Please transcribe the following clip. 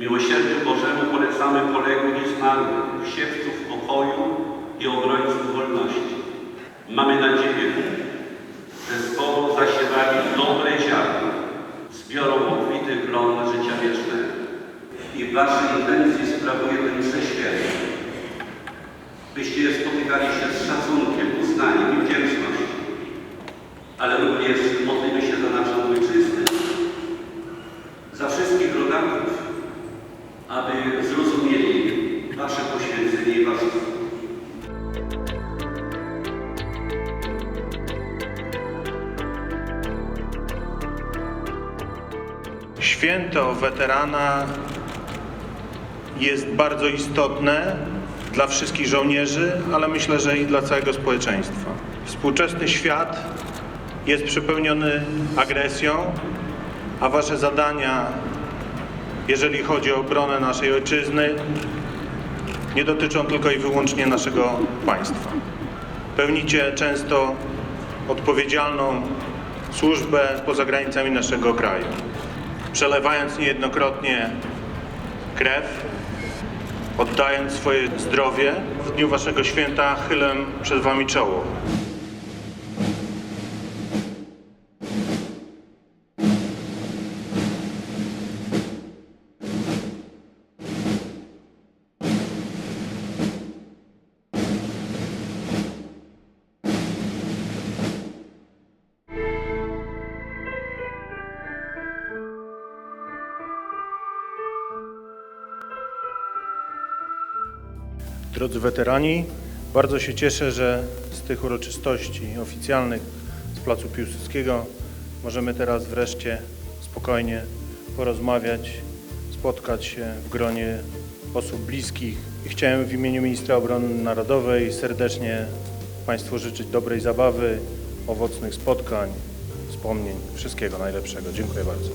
Miłosierdziu Bożemu polecamy poległych i zmarłych, siewców pokoju i obrońców wolności. Mamy nadzieję, że z Tobą zasiewali dobre ziarno, zbiorą obfity plon życia wiecznego. I w Waszej intencji sprawuje ten mszę święty, byście spotykali się z szacunkiem, uznaniem i wdzięcznością, ale również modlimy się Święto weterana jest bardzo istotne dla wszystkich żołnierzy, ale myślę, że i dla całego społeczeństwa. Współczesny świat jest przepełniony agresją, a wasze zadania, jeżeli chodzi o obronę naszej ojczyzny, nie dotyczą tylko i wyłącznie naszego państwa. Pełnicie często odpowiedzialną służbę poza granicami naszego kraju przelewając niejednokrotnie krew, oddając swoje zdrowie. W dniu Waszego święta chylę przed Wami czoło. Drodzy weterani, bardzo się cieszę, że z tych uroczystości oficjalnych z Placu Piłsudskiego możemy teraz wreszcie spokojnie porozmawiać, spotkać się w gronie osób bliskich. I chciałem w imieniu Ministra Obrony Narodowej serdecznie Państwu życzyć dobrej zabawy, owocnych spotkań, wspomnień, wszystkiego najlepszego. Dziękuję bardzo.